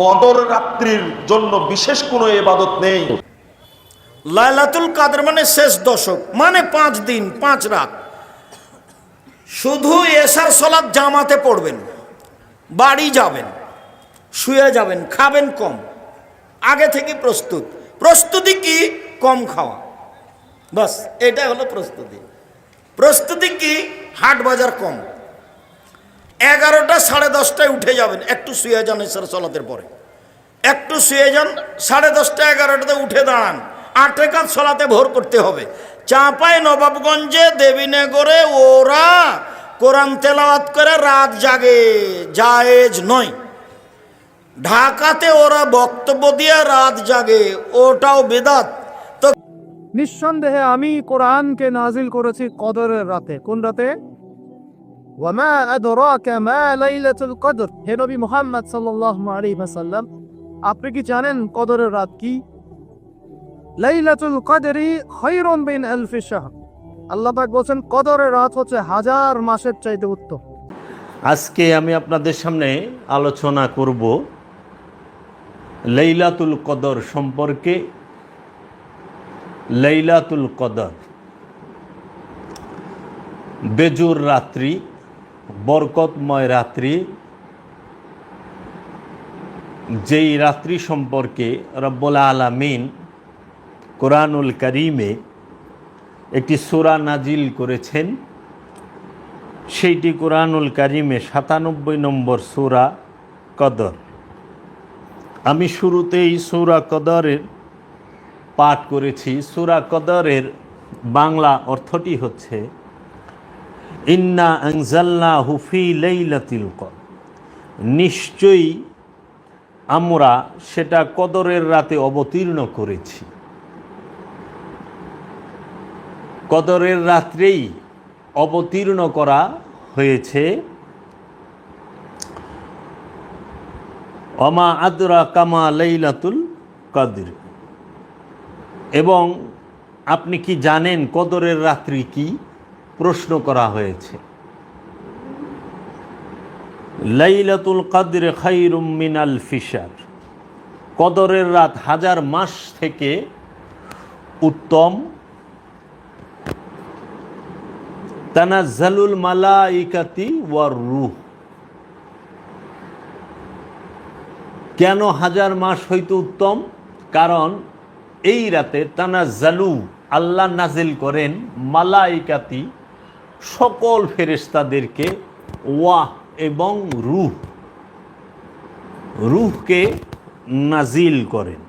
কদর রাত্রির জন্য বিশেষ কোনো এবাদত নেই। লাইলাতুল কাদের মানে শেষ দশক মানে পাঁচ দিন, পাঁচ রাত। শুধু এসার সলাদ জামাতে পড়বেন, বাড়ি যাবেন, শুয়ে যাবেন, খাবেন কম। আগে থেকে প্রস্তুত। প্রস্তুতি কি? কম খাওয়া। বাস এটা হলো প্রস্তুতি। প্রস্তুতি কি? হাট বাজার কম। এগারোটা সাড়ে দশটায় উঠে যাবেন। একটু শুয়ে যান এসার সলাতের পরে। একটু শুয়ে যান, সাড়ে দশটা, এগারোটাতে উঠে দাঁড়ান। আটে কাজ সলাতে ভোর করতে হবে। চাঁপায় নবাবগঞ্জে দেবীনগরে ওরা কোরআন তেলাওয়াত করে রাত জাগে, জায়েজ নয়। ঢাকাতে ওরা বক্তব্য দিয়ে রাত জাগে, ওটাও বেদাত। তো নিঃসন্দেহে আমি কোরআনকে নাজিল করেছি কদরের রাতে। কোন রাতে? ওয়ামা আদরাকা মা লাইলাতুল কদর? হে নবী মুহাম্মদ সাল্লাল্লাহু আলাইহি ওয়াসাল্লাম, আপনি কি জানেন কদরের রাত কি? লাইলাতুল কদরি খায়রুম বিন আলফি শাহর। আল্লাহ পাক বলেন কদরের রাত হচ্ছে হাজার মাসের চাইতে উত্তম। আজকে আমি আপনাদের সামনে আলোচনা করব লাইলাতুল কদর সম্পর্কে। লাইলাতুল কদর, বেজুর রাত্রি বরকতময় রাত্রি। যেই রাত্রি সম্পর্কে রব্বুল আলামিন কোরআনুল করিমে একটি সূরা নাজিল করেছেন, সেইটি কোরআনুল করিমে সাতানব্বই নম্বর সূরা কদর। আমি শুরুতেই সূরা কদরের পাঠ করেছি। সূরা কদরের বাংলা অর্থটি হচ্ছে ইন্না আংজাল্লা হুফি লাইলাতিল কদর। নিশ্চয়ই আমরা সেটা কদরের রাতে অবতীর্ণ করেছি। কদরের রাত্রেই অবতীর্ণ করা হয়েছে। অমা আদরা কামা লাইলাতুল কদর। এবং আপনি কি জানেন কদরের রাত্রি কি? প্রশ্ন করা হয়েছে। লাইলাতুল কদর খাইরুম মিনাল ফিশার। কদরের রাত হাজার মাস থেকে উত্তম। তানা তানাজ্জালুল মালাইকাতি ওয়ার রুহ। কেন হাজার মাস হইতে উত্তম? কারণ এই রাতে তানাজ্জালু আল্লাহ নাজিল করেন মালাইকাতি সকল ফেরেশতাদেরকে ওয়াহ এবং রুহ, রুহকে নাজিল করেন।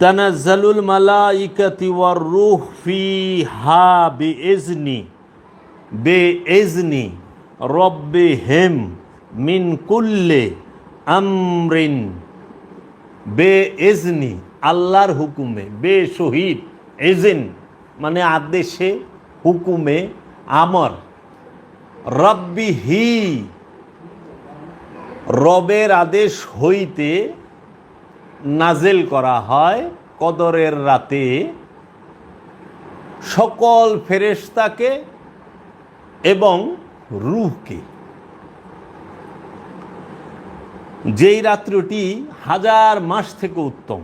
তানাজ্জালুল মালাইকাতি ওয়ার রূহ ফিহা বিইজনি, বেইজনি রব্বিহিম মিন কুল্লি আমরিন, বেইজনি আল্লাহর হুকুমে বে শহীদ এজেন মানে আদেশে, হুকুমে আমর। রব্বিহি রবের আদেশ হইতে নাজেল করা হয় কদরের রাতে। সকল ফেরেশতাকে এবং রুহকে। যেই রাত্রটি হাজার মাস থেকে উত্তম।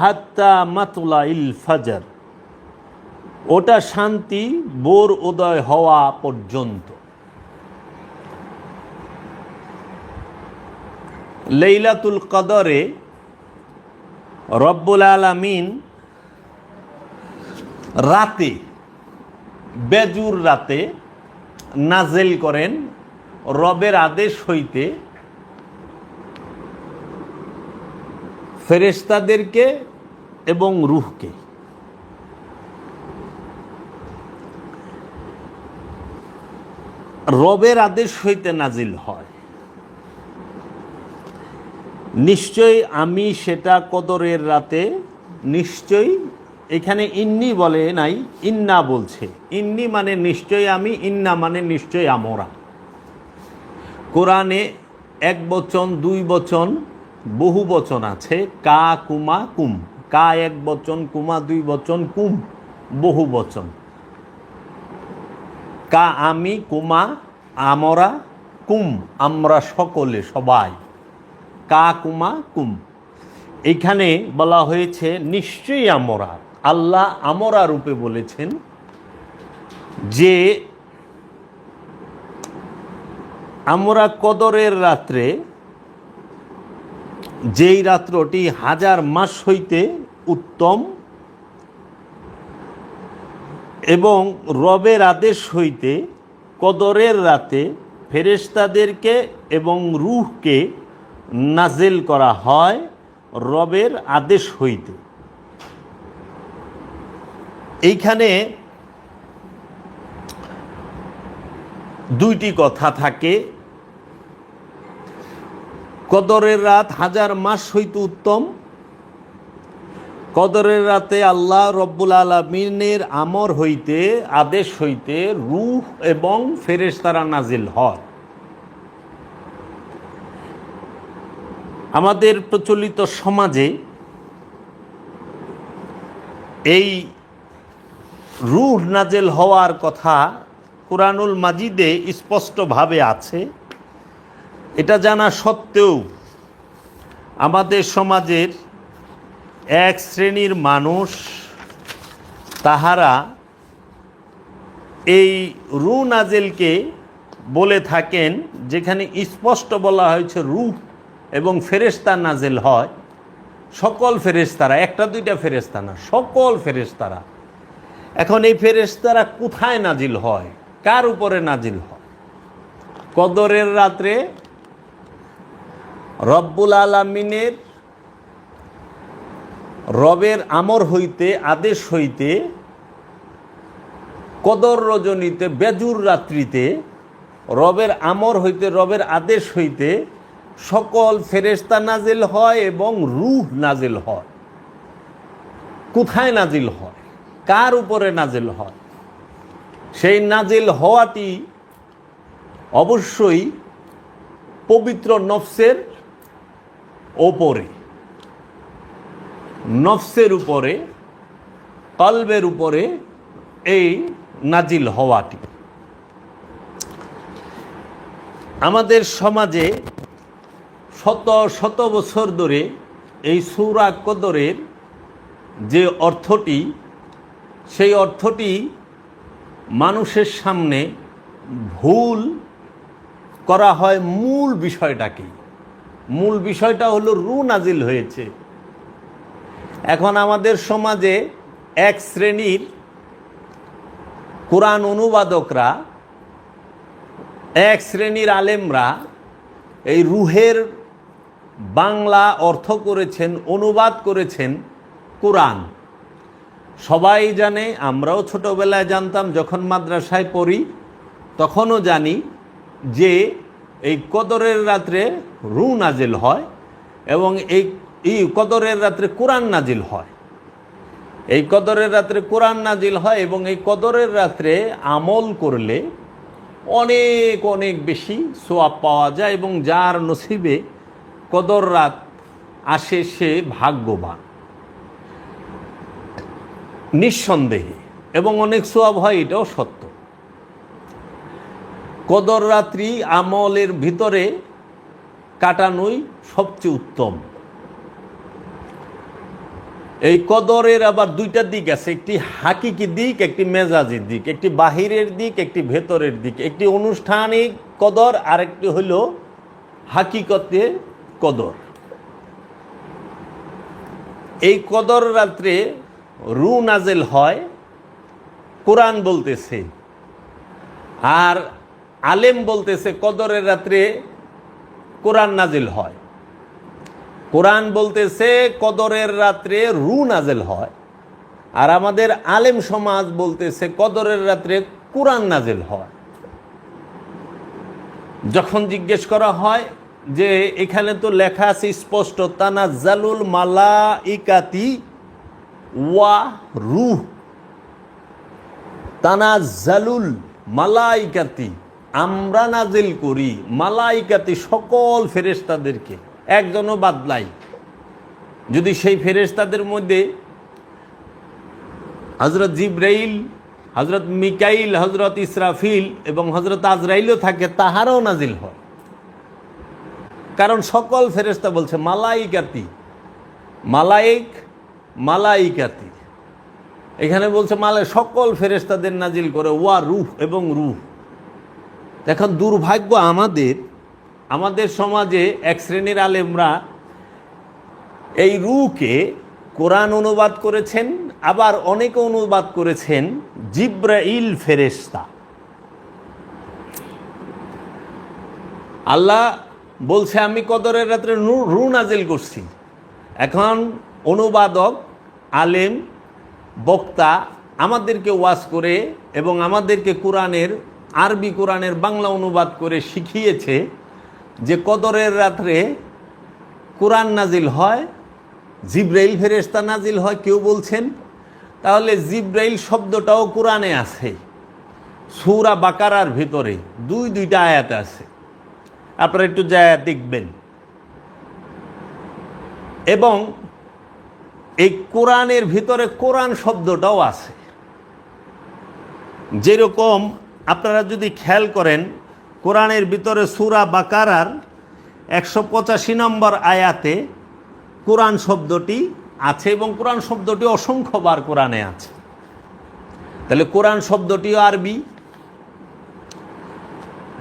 হাত্তা মাতুলা ফাজার। ওটা শান্তি, বোর উদয় হওয়া পর্যন্ত। লেইলাতুল কদরে রব্বুল আলামিন রাতে, বেজুর রাতে নাজেল করেন রবের আদেশ হইতে ফেরেশতাদেরকে এবং রুহকে। রবের আদেশ হইতে নাজিল হয়। নিশ্চয়ই আমি সেটা কদরের রাতে নিশ্চয়ই এখানে ইন্নি বলে নাই, ইন্না বলছে। ইন্নি মানে নিশ্চয়ই আমি, ইন্না মানে নিশ্চয়ই আমরা। কোরআনে এক বচন, দুই বচন বহু বচন আছে, কা, কুমা, কুম। কা এক বচন, কুমা দুই বচন, কুম। বহু বচন। কা আমি, কুমা, আমরা, কুম। আমরা সকলে, সবাই। কা, কুমা, কুম। এখানে বলা হয়েছে, নিশ্চয়ই আমরা। আল্লাহ আমরা রূপে বলেছেন যে, আমরা কদরের রাত্রে যেই রাত্রটি হাজার মাস হইতে উত্তম এবং রবের আদেশ হইতে কদরের রাতে ফেরেশতাদেরকে এবং রুহকে নাজেল করা হয় রবের আদেশ হইতে। এইখানে দুইটি কথা থাকে। কদরের রাত হাজার মাস হইতে উত্তম। কদরের রাতে আল্লাহ রব্বুল আলমিনের আমর হইতে, আদেশ হইতে রুহ এবং ফেরেশতারা নাজিল হয়। আমাদের প্রচলিত সমাজে এই রুহ নাজেল হওয়ার কথা কোরআনুল মাজিদে স্পষ্টভাবে আছে। এটা জানা সত্ত্বেও আমাদের সমাজের এক শ্রেণির মানুষ, তাহারা এই রু নাজেলকে বলে থাকেন, যেখানে স্পষ্ট বলা হয়েছে রুহ এবং ফেরেস্তা নাজেল হয়। সকল ফেরেস্তারা একটা দুইটা ফেরেস্তা না, সকল ফেরেস্তারা এখন এই ফেরেস্তারা কোথায় নাজিল হয়? কার উপরে নাজিল হয়? কদরের রাত্রে রব্বুল আলমিনের রবের আমর হইতে, আদেশ হইতে, কদর রজনীতে, বেজুর রাত্রিতে, রবের আমর হইতে, রবের আদেশ হইতে সকল ফেরেস্তা নাজিল হয় এবং রূহ নাজিল হয়। কোথায় নাজিল হয়? কার উপরে নাজিল হয়? সেই নাজিল হওয়াটি অবশ্যই পবিত্র নফসের ওপরে। নফসের উপরে, কলবের উপরে এই নাজিল হওয়াটি। আমাদের সমাজে শত শত বছর ধরে এই সৌরা কদরের যে অর্থটি, সেই অর্থটি মানুষের সামনে ভুল করা হয় মূল বিষয়টাকে মূল বিষয়টা হলো রু নাজিল হয়েছে। এখন আমাদের সমাজে এক শ্রেণির কোরআন অনুবাদকরা, এক শ্রেণির আলেমরা এই রুহের বাংলা অর্থ করেছেন, অনুবাদ করেছেন কোরআন। সবাই জানে, আমরাও ছোটোবেলায় জানতাম, যখন মাদ্রাসায় পড়ি, তখনও জানি যে এই কদরের রাত্রে রু নাজিল হয় এবং এই এই কদরের রাত্রে কোরআন নাজিল হয়। এই কদরের রাত্রে কোরআন নাজিল হয় এবং এই কদরের রাত্রে আমল করলে অনেক অনেক বেশি সোয়াব পাওয়া যায় এবং যার নসিবে কদর রাত আসে সে ভাগ্যবান। নিঃসন্দেহে এবং অনেক সোয়াব হয় এটাও সত্য। কদর রাত্রি আমলের ভিতরে কাটানোই সবচেয়ে উত্তম। এই কদরের আবার দুইটা দিক আছে, একটি হাকিকি দিক, একটি মেজাজি দিক, একটি বাহিরের দিক, একটি ভেতরের দিক। একটি অনুষ্ঠানিক কদর, আরেকটি হইল হাকিকতে কদর। এই কদর রাত্রে রু নাজেল হয়, কোরআন বলতেছে, আর আলেম বলতেছে কদরের রাত্রে কোরআন নাজিল হয়। কোরআন বলতেছে কদরের রাত্রে রু নাজেল হয়। আর আমাদের আলেম সমাজ বলতেছে কদরের রাত্রে কোরআন নাজেল হয়। যখন জিজ্ঞেস করা হয় যে এখানে তো লেখা আছে স্পষ্ট, তানাজ্জালুল মালা ইকাতি ওয়া রুহ। তানাজ্জালুল মালাইকাতি আমরা নাজিল করি মালাইকাতি সকল ফেরেশতাদেরকে, একজনও বাদলাই যদি সেই ফেরেশতাদের মধ্যে হজরত জিব্রাইল হজরত মিকাইল হজরত ইসরাফিল এবং হজরত আজরাইলও থাকে, তাহারও নাজিল হয়। কারণ সকল ফেরেস্তা বলছে মালাইকাতি, মালাইক, মালাইকাতি। এখানে বলছে মালাই সকল ফেরেস্তাদের নাজিল করে, ওয়া রুহ এবং রুহ। এখন দুর্ভাগ্য আমাদের আমাদের সমাজে এক শ্রেণির আলেমরা এই রুকে কোরআন অনুবাদ করেছেন, আবার অনেকে অনুবাদ করেছেন, জিব্রাইল ফেরেস্তা আল্লাহ বলছে, আমি কদরের রাত্রে রু নাজিল করছি। এখন অনুবাদক, আলেম, বক্তা আমাদেরকে ওয়াজ করে এবং আমাদেরকে কোরআনের আরবি কোরআনের বাংলা অনুবাদ করে শিখিয়েছে যে কদরের রাত্রে কোরআন নাজিল হয়, জিব্রাইল ফেরেস্তা নাজিল হয়, কেউ বলছেন, তাহলে জিব্রাইল শব্দটাও কোরআনে আছে। সূরা বাকারার ভিতরে দুই দুইটা আয়াত আছে। আপনারা একটু যায় দেখবেন। এবং এই কোরআনের ভিতরে কোরআন শব্দটাও আছে। যেরকম আপনারা যদি খেয়াল করেন, কোরআনের ভিতরে সুরা বাকারার একশো পঁচাশি নম্বর আয়াতে কোরআন শব্দটি আছে এবং কোরআন শব্দটি অসংখ্যবার কোরআনে আছে। তাহলে কোরআন শব্দটিও আরবি,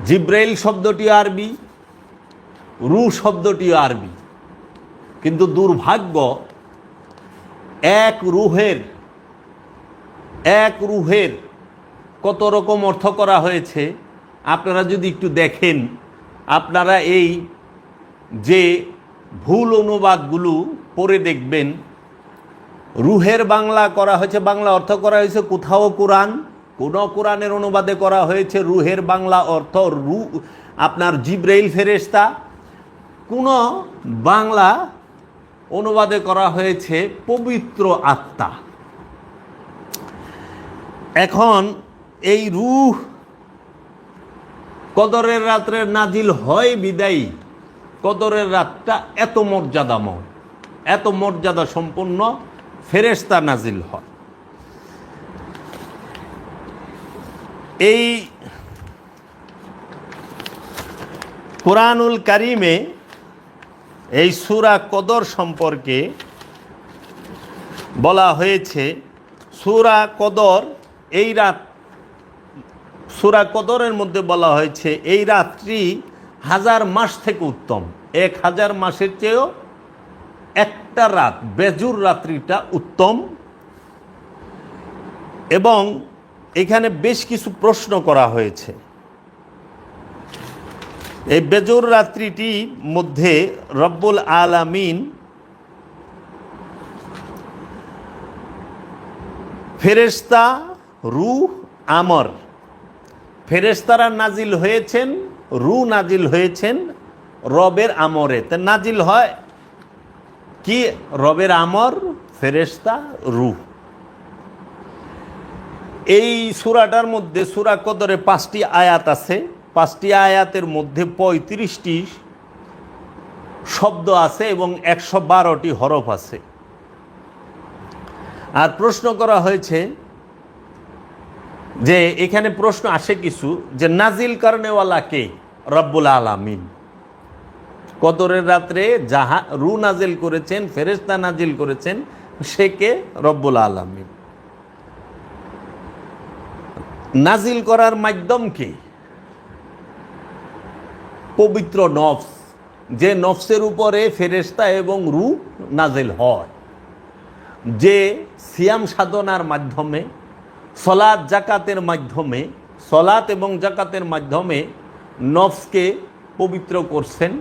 জিব্রাইল শব্দটিও আরবি, রু শব্দটিও আরবি। কিন্তু দুর্ভাগ্য, এক রুহের এক রুহের কত রকম অর্থ করা হয়েছে, আপনারা যদি একটু দেখেন, আপনারা এই যে ভুল অনুবাদগুলো পড়ে দেখবেন, রুহের বাংলা করা হয়েছে, বাংলা অর্থ করা হয়েছে কোথাও কোরআন, কোন কোরআনের অনুবাদে করা হয়েছে রুহের বাংলা অর্থ, রু, আপনার জিব্রাইল ফেরেস্তা কোন বাংলা অনুবাদে করা হয়েছে পবিত্র আত্মা। এখন এই রুহ কদরের রাত্রে নাজিল হয় বিদায়ী। কদরের রাতটা এত মর্যাদাময়, এত মর্যাদা সম্পন্ন ফেরেস্তা নাজিল হয়। এই কোরআনুল কারিমে এই সুরা কদর সম্পর্কে বলা হয়েছে, সুরা কদর এই রাত সুরা কদরের মধ্যে বলা হয়েছে, এই রাত্রি হাজার মাস থেকে উত্তম। এক হাজার মাসের চেয়েও একটা রাত, বেজুর রাত্রিটা উত্তম। এবং এখানে বেশ কিছু প্রশ্ন করা হয়েছে। এই বেজর রাত্রিটি মধ্যে রব্বুল আলামিন ফেরেস্তা রুহ, আমর ফেরেস্তারা নাজিল হয়েছেন, রু নাজিল হয়েছেন রবের আমরে। তা নাজিল হয় কি রবের আমর ফেরেস্তা রু। এই সুরাটার মধ্যে, সুরা কদরে পাঁচটি আয়াত আছে। পাঁচটি আয়াতের মধ্যে পঁয়ত্রিশটি শব্দ আছে এবং একশো বারোটি হরফ আছে। আর প্রশ্ন করা হয়েছে যে এখানে প্রশ্ন আসে কিছু, যে নাজিল কারণেওয়ালা কে? রব্বুল আলামিন। কদরের রাত্রে যাহা রু নাজিল করেছেন ফেরেস্তা নাজিল করেছেন, সে কে? রব্বুল আলামিন। নাজিল করার মাধ্যম কি? পবিত্র নফস, যে নফসের উপরে ফেরেস্তা এবং রু নাজিল হয়। যে সিয়াম সাধনার মাধ্যমে সলাৎ জাকাতের মাধ্যমে, সলাৎ এবং জাকাতের মাধ্যমে নফসকে পবিত্র করছেন।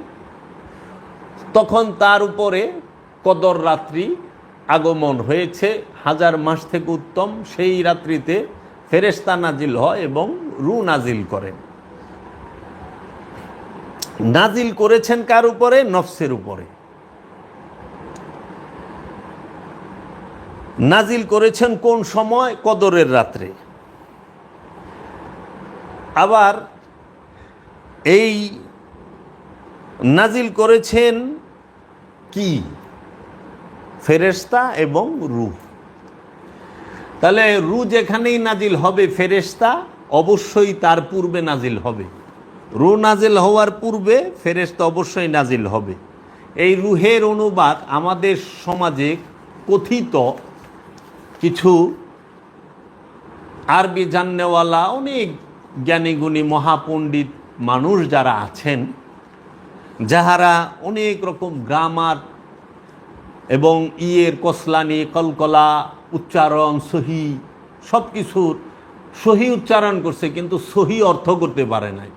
তখন তার উপরে কদর রাত্রি আগমন হয়েছে। হাজার মাস থেকে উত্তম, সেই রাত্রিতে ফেরেস্তা নাজিল হয় এবং রু নাজিল করেন। নাজিল করেছেন কার উপরে? নফসের উপরে। নাজিল করেছেন কোন সময়? কদরের রাত্রে। আবার এই নাজিল করেছেন কি? ফেরেস্তা এবং রূহ। তাহলে রু যেখানেই নাজিল হবে ফেরেশতা, অবশ্যই তার পূর্বে নাজিল হবে। রু নাজিল হওয়ার পূর্বে ফেরেশতা অবশ্যই নাজিল হবে। এই রুহের অনুবাদ আমাদের সমাজে কথিত কিছু আরবি জাননেওয়ালা, অনেক জ্ঞানীগুণী মহাপণ্ডিত মানুষ যারা আছেন, যাহারা অনেক রকম গ্রামার এবং ইয়ের কসলানি, কলকলা, উচ্চারণ, সহি সব কিছুর সহি উচ্চারণ করছে, কিন্তু সহি অর্থ করতে পারে নাই।